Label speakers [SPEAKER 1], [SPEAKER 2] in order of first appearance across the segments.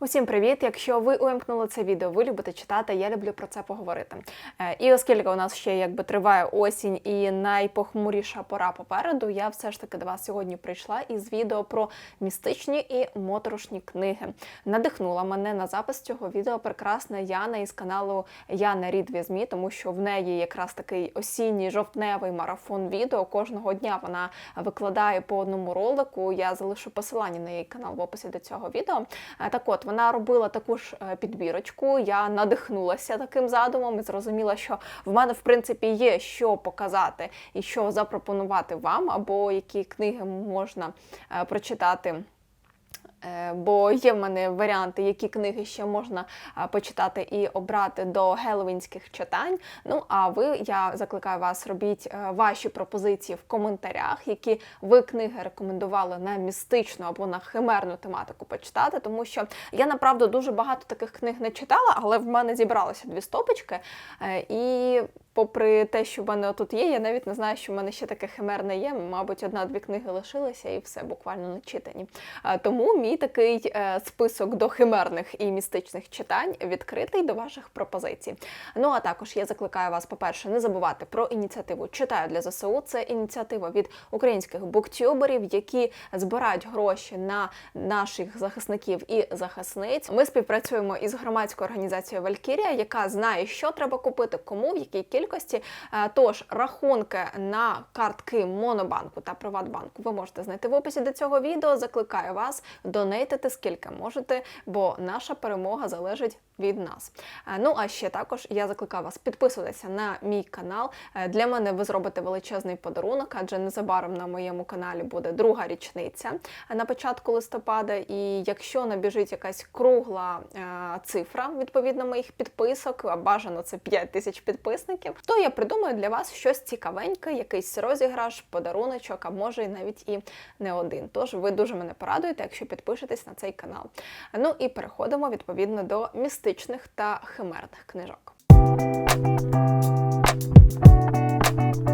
[SPEAKER 1] Усім привіт! Якщо ви увімкнули це відео, ви любите читати, я люблю про це поговорити. Е, І оскільки у нас ще якби триває осінь і найпохмуріша пора попереду, я все ж таки до вас сьогодні прийшла із відео про містичні і моторошні книги. Надихнула мене на запис цього відео прекрасна Яна із каналу Яна Рід Візмі, тому що в неї якраз такий осінній жовтневий марафон відео. Кожного дня вона викладає по одному ролику. Я залишу посилання на її канал в описі до цього відео. Е, Так от вона робила таку ж е, підбірочку. Я надихнулася таким задумом і зрозуміла, що в мене в принципі є що показати і що запропонувати вам, або які книги можна е, прочитати. Е, Бо є в мене варіанти, які книги ще можна почитати і обрати до геловінських читань. Ну а ви, я закликаю вас, робіть е, ваші пропозиції в коментарях, які ви книги рекомендували на містичну або на химерну тематику почитати, тому що я направду дуже багато таких книг не читала, але в мене зібралося дві стопочки. Е, І попри те, що в мене тут є, я навіть не знаю, що в мене ще таке химерне є. Мабуть, одна-дві книги лишилися і все буквально не читані. Тому мій такий е, список до химерних і містичних читань відкритий до ваших пропозицій. Ну а також я закликаю вас, по-перше, не забувати про ініціативу Читаю для ЗСУ. Це ініціатива від українських буктюберів, які збирають гроші на наших захисників і захисниць. Ми співпрацюємо із громадською організацією Валькірія, яка знає, що треба купити, кому в якій кількості. Е, Тож рахунки на картки Монобанку та Приватбанку ви можете знайти в описі до цього відео. Закликаю вас донейтити скільки можете, бо наша перемога залежить від нас. Е, Ну а ще також я закликаю вас підписуватися на мій канал. Е, Для мене ви зробите величезний подарунок, адже незабаром на моєму каналі буде друга річниця на початку листопада. І якщо набіжить якась кругла цифра відповідно моїх підписок, а бажано це 5 тисяч підписників, то я придумаю для вас щось цікавеньке, якийсь розіграш, подаруночок, а може і навіть і не один. Тож ви дуже мене порадуєте, якщо підпишетесь на цей канал. Ну і переходимо відповідно до містичних та химерних книжок.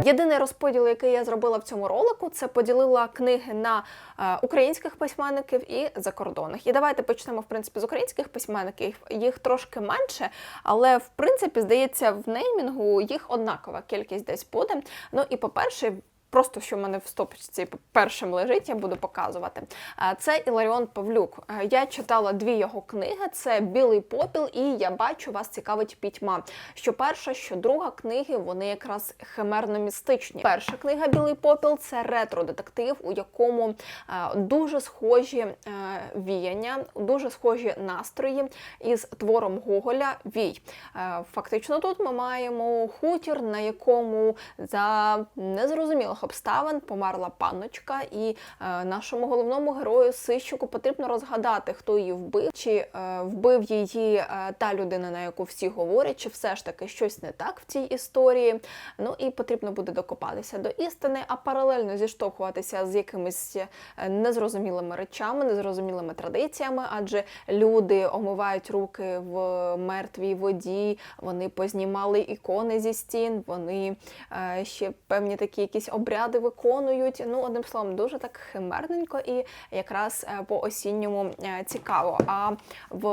[SPEAKER 1] Єдиний розподіл, який я зробила в цьому ролику, це поділила книги на е, українських письменників і закордонних. І давайте почнемо в принципі з українських письменників. Їх трошки менше, але в принципі здається, в неймінгу їх однакова кількість десь буде. Ну і по-перше. Просто що в мене в стопочці першим лежить, я буду показувати. Це Іларіон Павлюк. Я читала дві його книги: це Білий попіл і Я бачу вас цікавить пітьма. Що перша, що друга книги, вони якраз химерно-містичні. Перша книга Білий попіл це ретро-детектив, у якому дуже схожі е, віяння, дуже схожі настрої із твором Гоголя Вій. Фактично, тут ми маємо хутір, на якому за незрозумілих обставин померла панночка, і е, нашому головному герою Сищику потрібно розгадати, хто її вбив, чи е, вбив її е, та людина, на яку всі говорять, чи все ж таки щось не так в цій історії. Ну і потрібно буде докопатися до істини, а паралельно зіштовхуватися з якимись е, незрозумілими речами, незрозумілими традиціями, адже люди омивають руки в мертвій воді, вони познімали ікони зі стін, вони е, ще певні такі якісь обряди виконують. Ну, одним словом, дуже так химерненько і якраз е, по осінньому е, цікаво. А в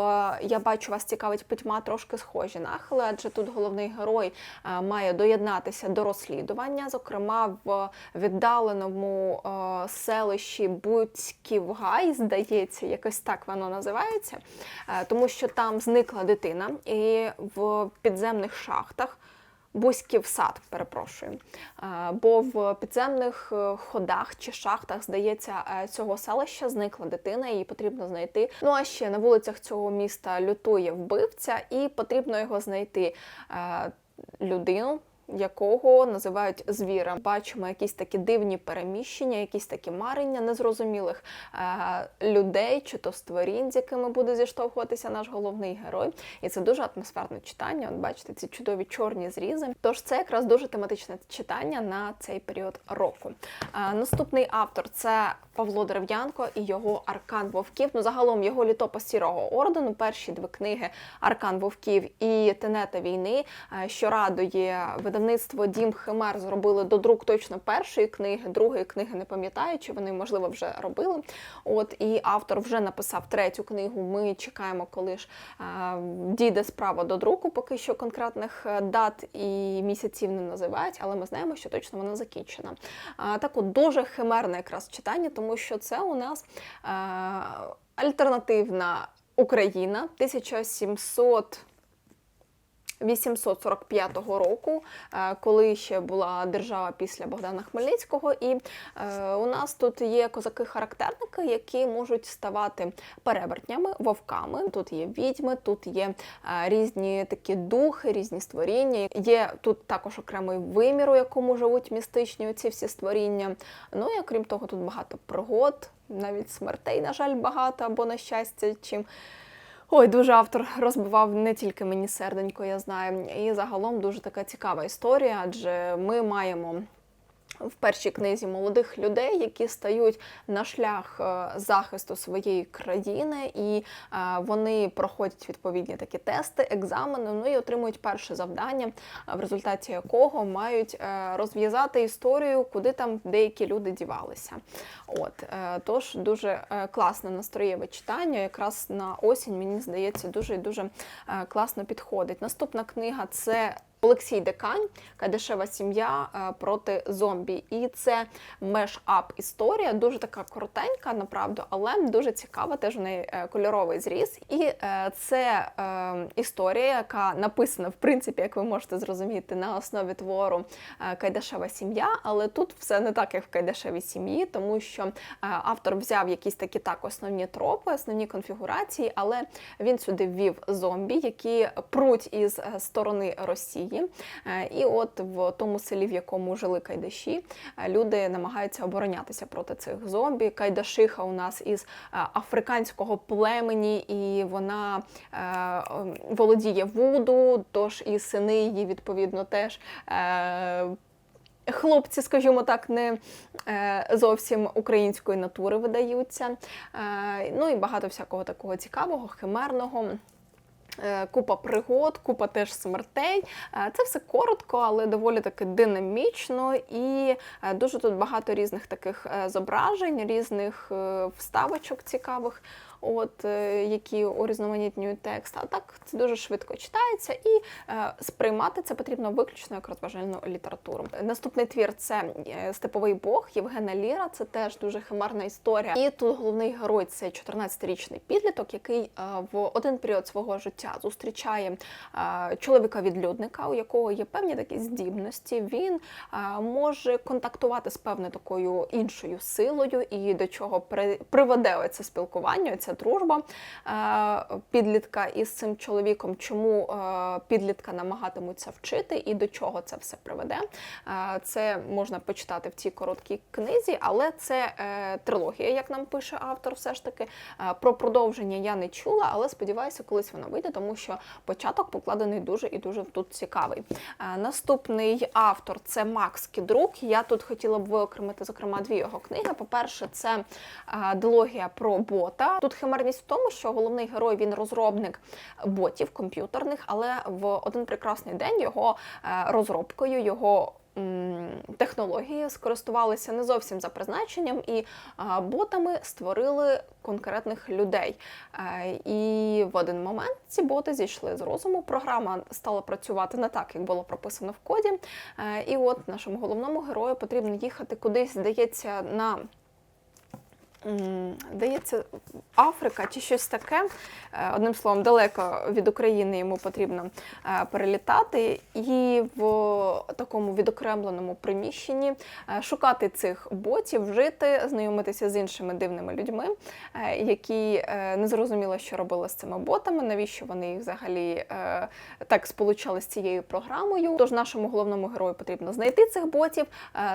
[SPEAKER 1] я бачу, вас цікавить пітьма трошки схожі нахили, адже тут головний герой е, має доєднатися до розслідування, зокрема в віддаленому селищі Буцьківгай, здається, якось так воно називається, тому що там зникла дитина, і в підземних шахтах. Бузьків сад, перепрошую. Е, Бо в підземних е, ходах чи шахтах, здається, е, цього селища зникла дитина, її потрібно знайти. Ну а ще на вулицях цього міста лютує вбивця, і потрібно його знайти людину. Якого називають звіром. Бачимо якісь такі дивні переміщення, якісь такі марення незрозумілих е, людей чи то створінь, з якими буде зіштовхуватися наш головний герой. І це дуже атмосферне читання. От бачите, ці чудові чорні зрізи. Тож це якраз дуже тематичне читання на цей період року. Е, наступний автор це Павло Дерев'янко і його Аркан Вовків. Ну, загалом його літопис сірого ордену. Перші дві книги Аркан Вовків і Тенета війни, е, що радує видавництво видавництво Дім Химер зробили додрук точно першої книги, другої книги не пам'ятаю, чи вони можливо вже робили. От і автор вже написав третю книгу. Ми чекаємо, коли ж е, дійде справа до друку. Поки що конкретних е, дат і місяців не називають, але ми знаємо, що точно вона закінчена. А, так от дуже химерне якраз читання, тому що це у нас е, альтернативна Україна 1700 845 року, е, коли ще була держава після Богдана Хмельницького, і е, у нас тут є козаки-характерники, які можуть ставати перевертнями, вовками. Тут є відьми, тут є е, різні такі духи, різні створіння. Є тут також окремий вимір, у якому живуть містичні оці всі створіння. Ну і окрім того, тут багато пригод, навіть смертей, на жаль, багато або на щастя, чим. Ой, дуже автор розбивав не тільки мені серденько, я знаю. І загалом дуже така цікава історія, адже ми маємо. В першій книзі молодих людей, які стають на шлях е, захисту своєї країни, і е, вони проходять відповідні такі тести, екзамени, ну і отримують перше завдання, е, в результаті якого мають розв'язати історію, куди там деякі люди дівалися. От тож дуже класне настроєве читання. Якраз на осінь мені здається дуже і дуже класно підходить. Наступна книга це. Олексій Декань, Кадешева сім'я е, проти зомбі. І це меш-ап історія, дуже така коротенька, направду, але дуже цікава. Теж у неї е, кольоровий зріз. І е, це історія, яка написана, в принципі, як ви можете зрозуміти, на основі твору Кайдашева сім'я. Але тут все не так, як в Кайдашевій сім'ї, тому що автор взяв якісь такі так основні тропи, основні конфігурації, але він сюди ввів зомбі, які пруть із сторони Росії. Е, І от в тому селі, в якому жили кайдаші, е, люди намагаються оборонятися проти цих зомбі. Кайдашиха у нас із е, африканського племені, і вона володіє вуду, тож і сини її відповідно теж. Хлопці, скажімо так, не зовсім української натури видаються. Ну і багато всякого такого цікавого, химерного. Е, Купа пригод, купа теж смертей. Е, Це все коротко, але доволі таки динамічно, і е, дуже тут багато різних таких зображень, різних вставочок цікавих, от е, які урізноманітнюють текст. А так це дуже швидко читається, і е, сприймати це потрібно виключно як розважальну літературу. Наступний твір це е, Степовий Бог Євгена Ліра. Це теж дуже химерна історія. І тут головний герой це 14-річний підліток, який в один період свого життя зустрічає чоловіка-відлюдника, у якого є певні такі здібності. Він може контактувати з певною такою іншою силою, і до чого при- приведе оце спілкування, ця дружба е, підлітка із цим чоловіком, чому е, підлітка намагатимуться вчити і до чого це все приведе. Е, Це можна почитати в цій короткій книзі, але це трилогія, як нам пише автор, все ж таки. Про продовження я не чула, але сподіваюся, колись вона вийде, тому що початок покладений дуже і дуже тут цікавий. Наступний автор це Макс Кідрук. Я тут хотіла б виокремити, зокрема, дві його книги. По-перше, це дилогія про бота. Тут химерність в тому, що головний герой він розробник ботів комп'ютерних, але в один прекрасний день його е, розробкою, його технології скористувалися не зовсім за призначенням, і ботами створили конкретних людей. Е, І в один момент ці боти зійшли з розуму. Програма стала працювати не так, як було прописано в коді. Е, І от нашому головному герою потрібно їхати кудись, здається, на М, Здається, Африка чи щось таке. Е, Одним словом, далеко від України йому потрібно е, перелітати і в такому відокремленому приміщенні е, шукати цих ботів, жити, знайомитися з іншими дивними людьми, які не зрозуміло, що робили з цими ботами, навіщо вони їх взагалі так сполучали з цією програмою. Тож нашому головному герою потрібно знайти цих ботів,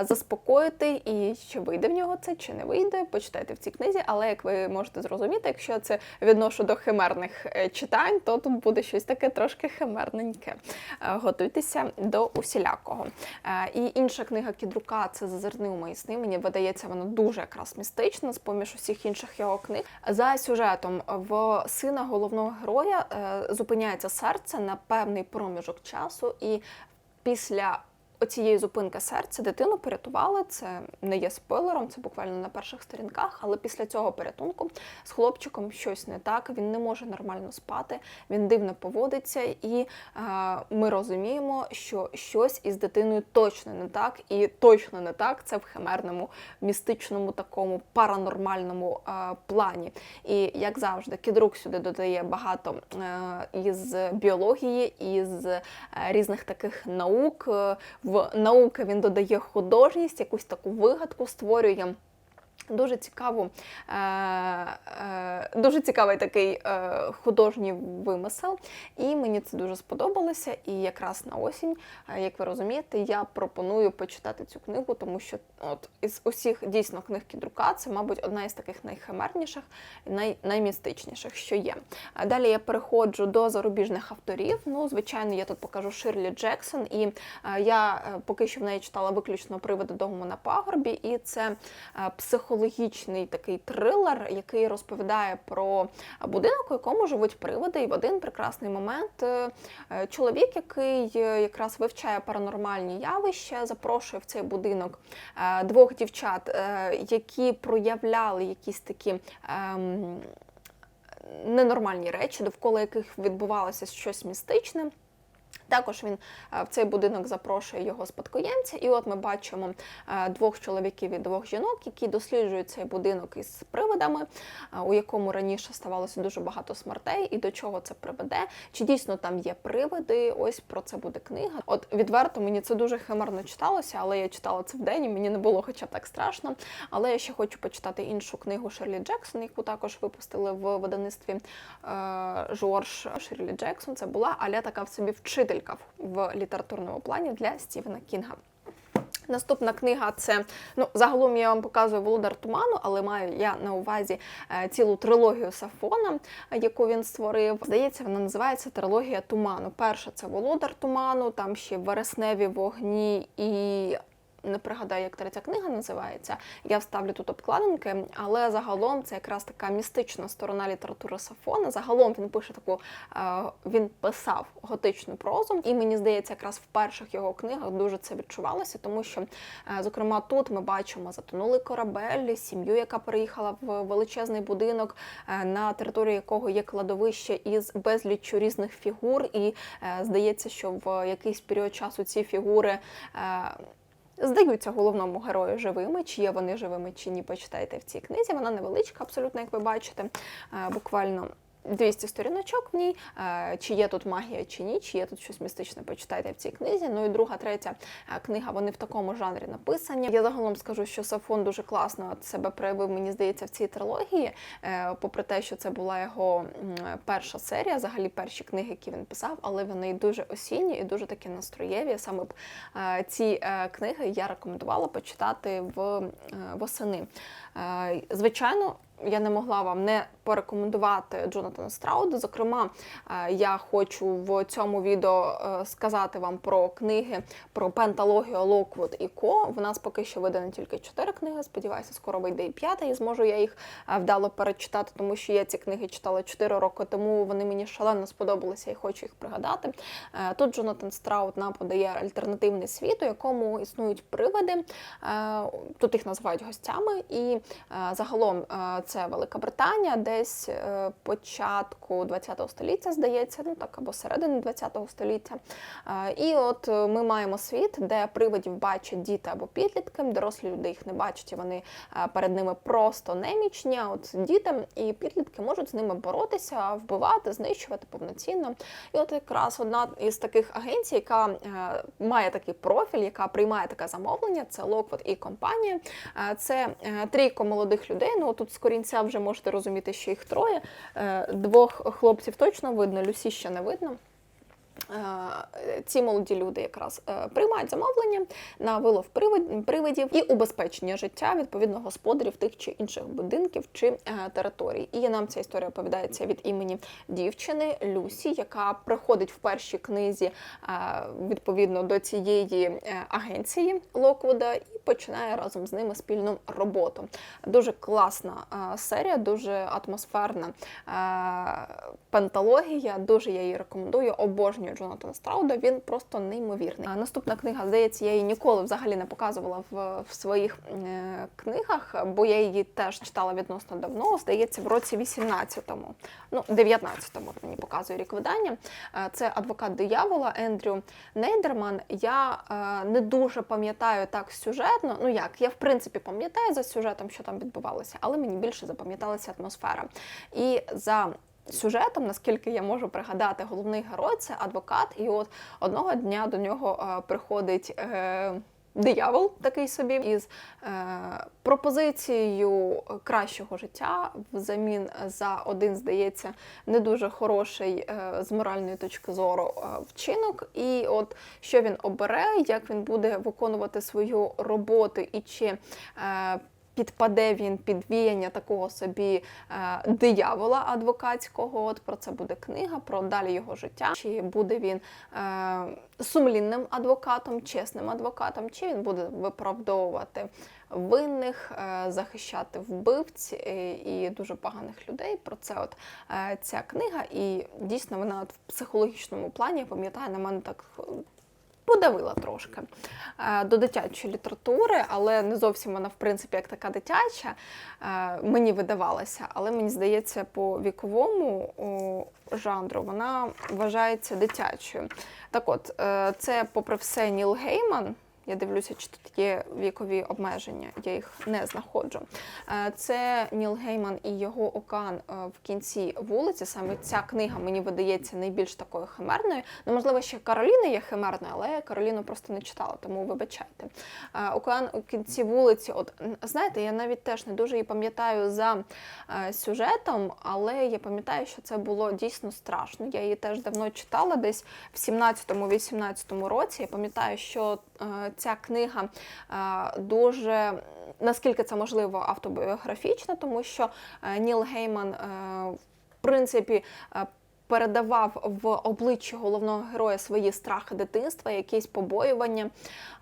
[SPEAKER 1] заспокоїти, і чи вийде в нього це, чи не вийде, почитайте в цій книзі. Але як ви можете зрозуміти, якщо це відношу до химерних е, читань, то тут буде щось таке трошки химерненьке. Е, Готуйтеся до усілякого. Е, І інша книга Кідрука це Зазирни у мої. Мені видається, вона дуже якраз містична, з поміж усіх інших його книг. За сюжетом в сина головного героя зупиняється серце на певний проміжок часу, і після оцієї зупинки серця дитину порятували. Це не є спойлером, це буквально на перших сторінках. Але після цього порятунку з хлопчиком щось не так. Він не може нормально спати, він дивно поводиться, і е, ми розуміємо, що щось із дитиною точно не так, і точно не так. Це в химерному, містичному, такому паранормальному е, плані. І як завжди, кідрук сюди додає багато е, із біології, із е, різних таких наук. Е, В науки він додає художність, якусь таку вигадку створює. Дуже цікаву, е, е, дуже цікавий такий е, художній вимисел, і мені це дуже сподобалося. І якраз на осінь, як ви розумієте, я пропоную почитати цю книгу, тому що от із усіх дійсно книг Кідрука це, мабуть, одна із таких найхимерніших най, наймістичніших, що є. Далі я переходжу до зарубіжних авторів. Ну, звичайно, я тут покажу Ширлі Джексон, і я поки що в неї читала виключно приводи дому на пагорбі, і це е, психологічний такий трилер, який розповідає про будинок, у якому живуть приводи. І в один прекрасний момент е, е, чоловік, який е, якраз вивчає паранормальні явища, запрошує в цей будинок двох дівчат, які проявляли якісь такі. ем, Ненормальні речі, довкола яких відбувалося щось містичне. Також він е, в цей будинок запрошує його спадкоємця, і от ми бачимо е, двох чоловіків і двох жінок, які досліджують цей будинок із привидами, е, у якому раніше ставалося дуже багато смертей, і до чого це приведе. Чи дійсно там є привиди? Ось про це буде книга. От відверто мені це дуже химерно читалося, але я читала це вдень, і мені не було хоча б так страшно. Але я ще хочу почитати іншу книгу Шерлі Джексон, яку також випустили в видавництві Жорж Шерлі Джексон. Це була аля така в собі вчителька в літературному плані для Стівена Кінга. Наступна книга це ну загалом я вам показую Володар Туману, але маю я на увазі е, цілу трилогію Сафона, яку він створив. Здається, вона називається Трилогія Туману. Перша це Володар Туману, там ще вересневі вогні і. Не пригадаю, як третя книга називається. Я вставлю тут обкладинки, але загалом це якраз така містична сторона літератури Сафона. Загалом він пише таку, е, він писав готичну прозу, і мені здається, якраз в перших його книгах дуже це відчувалося, тому що, е, зокрема, тут ми бачимо затонулий корабель, сім'ю, яка переїхала в величезний будинок, е, на території якого є кладовище із безліччю різних фігур, і здається, що в якийсь період часу ці фігури. Здаються головному герою живими, чи є вони живими, чи ні, почитайте в цій книзі. Вона невеличка, абсолютно, як ви бачите, Е, буквально 200 сторіночок в ній. Е, Чи є тут магія, чи ні, чи є тут щось містичне, почитайте в цій книзі. Ну і друга, третя е, книга, вони в такому жанрі написані. Я загалом скажу, що Сафон дуже класно себе проявив, мені здається, в цій трилогії. Е, Попри те, що це була його перша серія, взагалі перші книги, які він писав, але вони дуже осінні і дуже такі настроєві. Саме б ці книги я рекомендувала почитати в восени. Е, Звичайно, я не могла вам не порекомендувати Джонатана Страуда. Зокрема, е, я хочу в цьому відео е, сказати вам про книги про пенталогію Локвуд і Ко. В нас поки що видано тільки чотири книги. Сподіваюся, скоро вийде і п'ята, і зможу я їх вдало перечитати, тому що я ці книги читала 4 роки тому. Вони мені шалено сподобалися і хочу їх пригадати. Тут Джонатан Страут нам подає альтернативний світ, у якому існують привиди. Тут їх називають гостями, і загалом е, це Велика Британія, десь е, початку ХХ століття, здається, ну так або середини ХХ століття. Е, І от е, ми маємо світ, де привидів бачать діти або підлітки, дорослі люди їх не бачать, і вони е, перед ними просто немічні. От діти і підлітки можуть з ними боротися, вбивати, знищувати повноцінно. І от якраз одна із таких агенцій, яка е, має такий профіль, яка приймає таке замовлення, це Lockwood і компанія. Е, Це е, трійко молодих людей. Ну тут з корінця вже можете розуміти, що їх троє. Е, Двох хлопців точно видно, Люсі ще не видно. Е, Ці молоді люди якраз е, приймають замовлення на вилов привидів і убезпечення життя відповідно господарів тих чи інших будинків чи е, територій. І нам ця історія оповідається від імені дівчини Люсі, яка приходить в першій книзі відповідно до цієї агенції Локвуда і починає разом з ними спільну роботу. Дуже класна серія, дуже атмосферна пенталогія. Дуже я її рекомендую. Обожнюю Джонатана Страуда. Він просто неймовірний. А наступна книга, здається, я її ніколи взагалі не показувала в, в своїх е, книгах, бо я її теж читала відносно давно. Здається, в році 18-му, ну 19-му мені показує рік видання. Е, Це адвокат диявола Ендрю Нейдерман. Я е, не дуже пам'ятаю так сюжетно. Ну як, я в принципі пам'ятаю за сюжетом, що там відбувалося, але мені більше запам'яталася атмосфера. І за сюжетом, наскільки я можу пригадати, головний герой це адвокат, і от одного дня до нього е, приходить. Е, Диявол такий собі із е, пропозицією кращого життя взамін за один, здається, не дуже хороший е, з моральної точки зору е, вчинок. І от що він обере, як він буде виконувати свою роботу і чи е, підпаде він під віяння такого собі е, диявола адвокатського. От про це буде книга, про далі його життя. Чи буде він е, сумлінним адвокатом, чесним адвокатом, чи він буде виправдовувати винних, е, захищати вбивць і дуже поганих людей. Про це от ця книга, і дійсно вона от в психологічному плані я пам'ятаю на мене так. Подавила трошки е, до дитячої літератури, але не зовсім вона, в принципі, як така дитяча, е, мені видавалася. Але мені здається, по віковому жанру вона вважається дитячою. Так от, е, це, попри все, Ніл Гейман. Я дивлюся, чи тут є вікові обмеження, я їх не знаходжу. Е, Це Ніл Гейман і його окан е, в кінці вулиці. Саме ця книга мені видається найбільш такою химерною. Ну, можливо, ще Кароліна є химерною, але я Кароліну просто не читала, тому вибачайте. Е, Океан у кінці вулиці, от знаєте, я навіть теж не дуже її пам'ятаю за сюжетом, але я пам'ятаю, що це було дійсно страшно. Я її теж давно читала, десь в 17-18 році. Я пам'ятаю, що ця книга е, дуже. Наскільки це можливо автобіографічна, тому що е, Ніл Гейман, е, в принципі, е, передавав в обличчя головного героя свої страхи дитинства, якісь побоювання,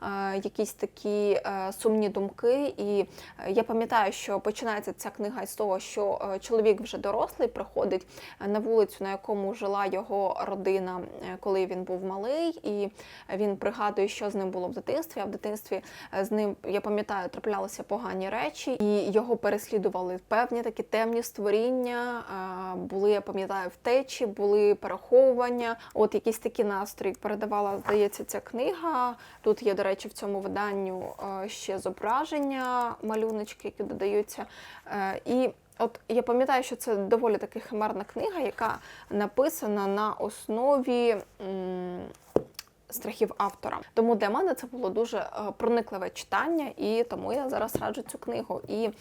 [SPEAKER 1] е, якісь такі е, сумні думки. І е, я пам'ятаю, що починається ця книга з того, що чоловік вже дорослий приходить на вулицю, на якому жила його родина, коли він був малий, і він пригадує, що з ним було в дитинстві. А в дитинстві з ним, я пам'ятаю, траплялися погані речі, і його переслідували певні такі темні створіння. Були, я пам'ятаю, втечі, були переховування. От якісь такі настрої передавала, здається, ця книга. Тут є, до речі, в цьому виданню е, ще зображення, малюночки, які додаються. Е, І От я пам'ятаю, що це доволі таки химерна книга, яка написана на основі. Страхів автора. Тому для мене це було дуже е, проникливе читання, і тому я зараз раджу цю книгу. І е,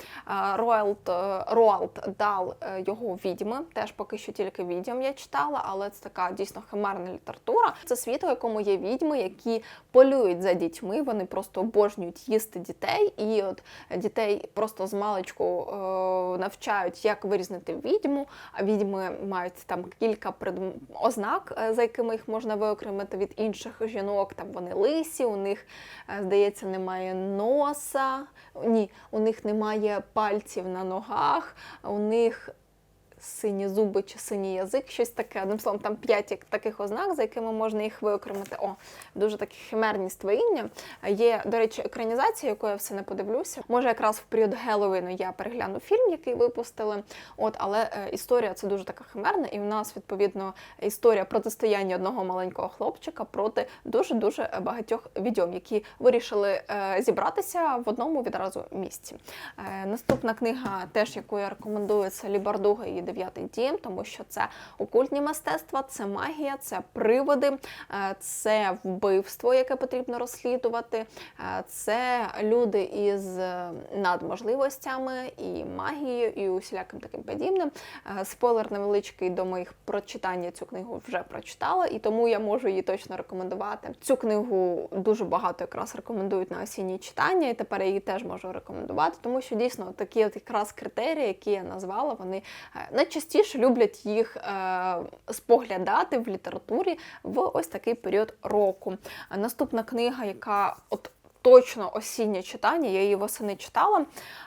[SPEAKER 1] Роалд, е, Роалд дал його відьми. Теж поки що тільки відьом я читала, але це така дійсно химерна література. Це світ, у якому є відьми, які полюють за дітьми. Вони просто обожнюють їсти дітей, і от дітей просто з маличку навчають, як вирізнити відьму. А відьми мають там кілька ознак, за якими їх можна виокремити від інших жінок. Там вони лисі, у них, е, здається, немає носа. Ні, у них немає пальців на ногах, у них сині зуби чи синій язик, щось таке. Одним словом, там п'ять таких ознак, за якими можна їх виокремити. О, дуже такі химерні створіння. Є, до речі, екранізація, яку я все не подивлюся. Може, якраз в період Геловіну я перегляну фільм, який випустили. От, але е, історія це дуже така химерна, і в нас відповідно історія протистояння одного маленького хлопчика проти дуже дуже багатьох відьом, які вирішили е, зібратися в одному відразу місці. Е, наступна книга, теж яку я рекомендую, це Лібардуга і дев'ятий дім, тому що це окультні мистецтва, це магія, це приводи, е, це вбивство, яке потрібно розслідувати, е, це люди із е, надможливостями і магією, і усіляким таким подібним. Спойлер невеличкий до моїх прочитання цю книгу вже прочитала, і тому я можу її точно рекомендувати. Цю книгу дуже багато якраз рекомендують на осінні читання, і тепер я її теж можу рекомендувати, тому що дійсно такі от якраз критерії, які я назвала, вони найчастіше люблять їх е, споглядати в літературі в ось такий період року. Наступна книга, яка от точно осіннє читання. Я її восени читала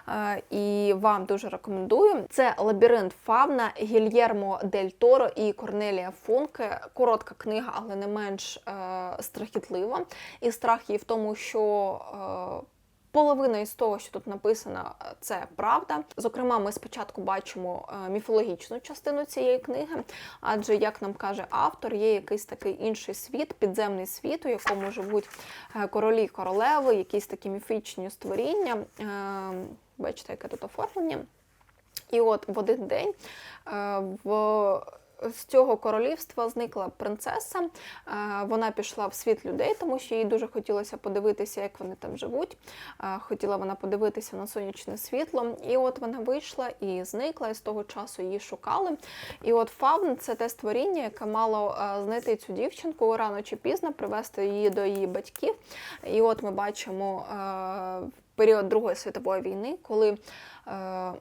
[SPEAKER 1] е, і вам дуже рекомендую. Це лабіринт Фавна Гільєрмо Дель Торо і Корнелія Функе. Коротка книга, але не менш е, страхітлива. І страх її в тому, що. Половина із того, що тут написано, це правда. Зокрема, ми спочатку бачимо е, міфологічну частину цієї книги, адже, як нам каже автор, є якийсь такий інший світ, підземний світ, у якому живуть е, королі, королеви, якісь такі міфічні створіння. Е, Бачите, яке тут оформлення. І от в один день е, в з цього королівства зникла принцеса. Е, Вона пішла в світ людей, тому що їй дуже хотілося подивитися, як вони там живуть. Е, Хотіла вона подивитися на сонячне світло. І от вона вийшла і зникла, і з того часу її шукали. І от Фавн це те створіння, яке мало е, знайти цю дівчинку рано чи пізно, привезти її до її батьків. І от ми бачимо період Другої світової війни, коли е,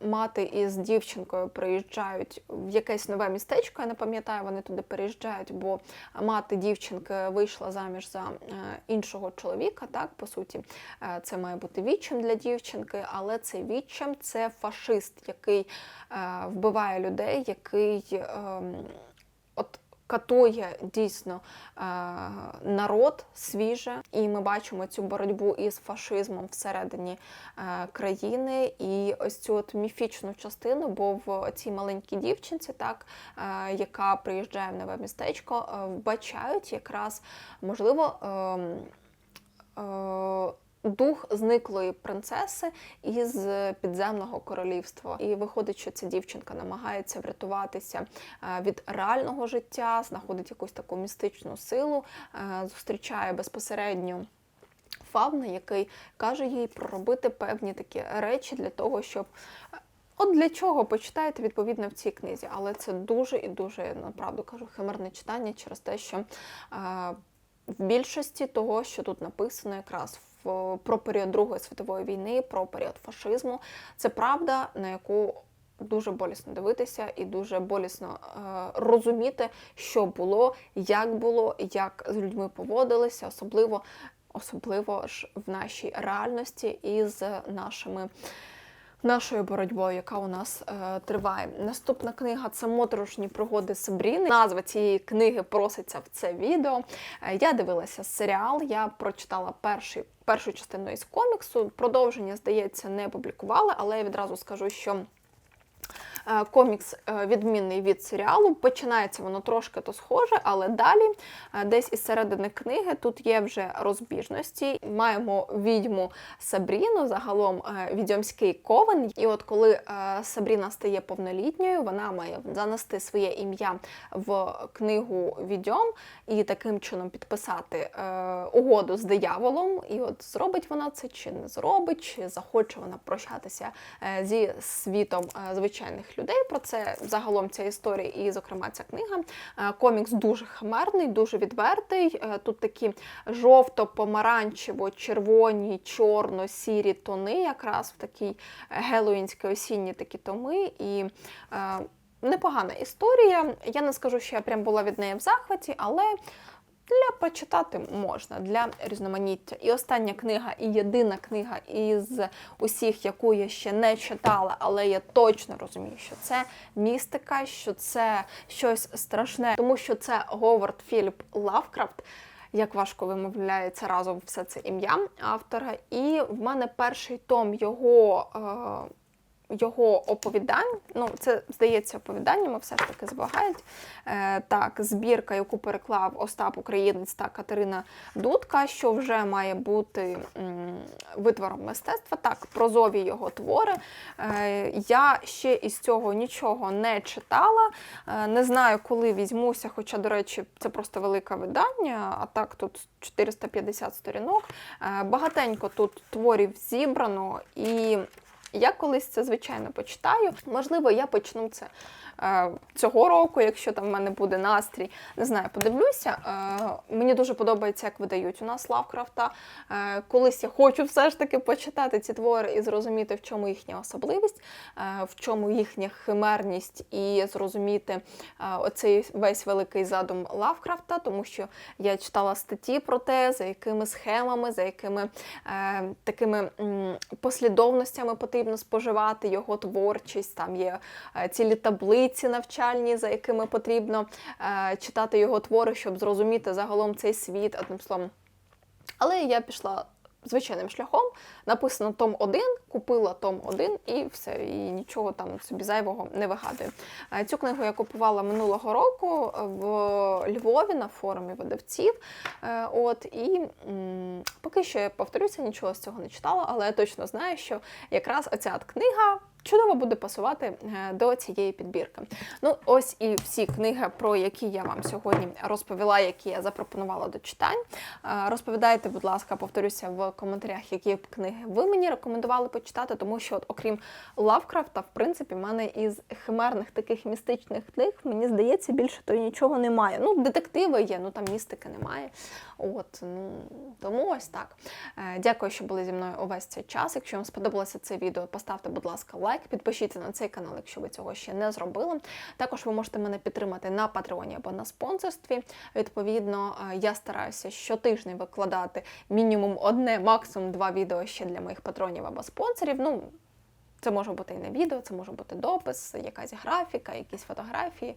[SPEAKER 1] мати із дівчинкою приїжджають в якесь нове містечко. Я не пам'ятаю, вони туди переїжджають, бо мати дівчинки вийшла заміж за е, іншого чоловіка. Так, по суті, е, це має бути відчим для дівчинки, але цей відчим це фашист, який вбиває людей, який е, от. Катує дійсно е, народ свіже, і ми бачимо цю боротьбу із фашизмом всередині е, країни, і ось цю от міфічну частину, бо в цій маленькій дівчинці, так е, яка приїжджає в нове містечко, вбачають якраз можливо. Е, е, Дух зниклої принцеси із підземного королівства, і виходить, що ця дівчинка намагається врятуватися е, від реального життя, знаходить якусь таку містичну силу, е, зустрічає безпосередньо фавна, який каже їй проробити певні такі речі для того, щоб. е, От для чого почитаєте відповідно в цій книзі, але це дуже і дуже направду кажу химерне читання через те, що е, в більшості того, що тут написано, якраз про період Другої світової війни, про період фашизму, це правда, на яку дуже болісно дивитися і дуже болісно е, розуміти, що було, як було, як з людьми поводилися, особливо, особливо ж в нашій реальності і з нашими. Нашою боротьбою, яка у нас е, триває. Наступна книга це моторошні пригоди Сабріни. Назва цієї книги проситься в це відео. Е, я дивилася серіал, я прочитала перший, першу частину із коміксу. Продовження, здається, не публікували, але я відразу скажу, що. Е, Комікс е, відмінний від серіалу. Починається воно трошки то схоже, але далі, е, десь із середини книги, тут є вже розбіжності. Маємо відьму Сабріну, загалом відьомський ковен. І от коли Сабріна стає повнолітньою, вона має занести своє ім'я в книгу відьом і таким чином підписати угоду з дияволом. І от зробить вона це чи не зробить, чи захоче вона прощатися зі світом е, звичайних людей. Про це загалом ця історія, і, зокрема, ця книга. Е, Комікс дуже химерний, дуже відвертий. Е, Тут такі жовто-помаранчево, червоні, чорно-сірі тони, якраз в такій гелоїнській осінні такі томи. І е, непогана історія. Я не скажу, що я прям була від неї в захваті, але. Для почитати можна для різноманіття. І остання книга, і єдина книга із усіх, яку я ще не читала, але я точно розумію, що це містика, що це щось страшне, тому що це Говард Філіп Лавкрафт. Як важко вимовляється разом все це ім'я автора. І в мене перший том його. Е- його оповідань, ну це здається оповіданнями, все ж таки збагають. Е, так, збірка, яку переклав Остап Українець та Катерина Дудка, що вже має бути м, витвором мистецтва. Так, прозові його твори. Е, я ще із цього нічого не читала. Е, не знаю, коли візьмуся, хоча, до речі, це просто велике видання, а так тут 450 сторінок. Е, багатенько тут творів зібрано і Я колись це звичайно почитаю. Можливо, я почну це е, цього року, якщо там в мене буде настрій. Не знаю, подивлюся. Е, мені дуже подобається, як видають у нас Лавкрафта. Е, колись я хочу все ж таки почитати ці твори і зрозуміти, в чому їхня особливість, е, в чому їхня химерність, і зрозуміти е, оцей весь великий задум Лавкрафта, тому що я читала статті про те, за якими схемами, за якими е, такими послідовностями потрібно споживати його творчість. Там є е, цілі таблиці навчальні, за якими потрібно е, читати його твори, щоб зрозуміти загалом цей світ, одним словом. Але я пішла звичайним шляхом. Написано том 1, купила том 1 і все, і нічого там собі зайвого не вигадую. Е, Цю книгу я купувала минулого року в Львові на форумі видавців. Е, От і поки що я повторюся, нічого з цього не читала, але я точно знаю, що якраз оця книга. Чудово буде пасувати е, до цієї підбірки. Ну, ось і всі книги, про які я вам сьогодні розповіла, які я запропонувала до читань. Е, Розповідайте, будь ласка, повторюся в коментарях, які б книги ви мені рекомендували почитати, тому що, от, окрім Лавкрафта, в принципі, в мене із химерних таких містичних книг, мені здається, більше то нічого немає. Ну, детективи є, ну там містики немає. От, ну, тому ось так. Е, Дякую, що були зі мною увесь цей час. Якщо вам сподобалося це відео, поставте, будь ласка, лайк, підпишіться на цей канал, якщо ви цього ще не зробили. Також ви можете мене підтримати на Патреоні або на спонсорстві. Відповідно, е, я стараюся щотижня викладати мінімум одне, максимум два відео ще для моїх патронів або спонсорів. Ну, це може бути і не відео, це може бути допис, якась графіка, якісь фотографії.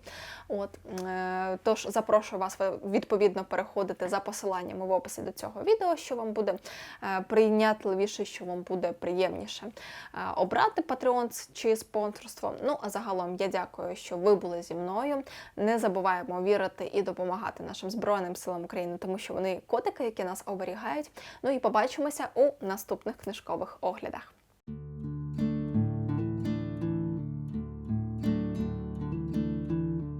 [SPEAKER 1] От е, тож запрошую вас відповідно переходити за посиланнями в описі до цього відео, що вам буде е, прийнятливіше, що вам буде приємніше е, обрати Patreon чи спонсорство. Ну а загалом я дякую, що ви були зі мною. Не забуваємо вірити і допомагати нашим збройним силам України, тому що вони котики, які нас оберігають. Ну і побачимося у наступних книжкових оглядах.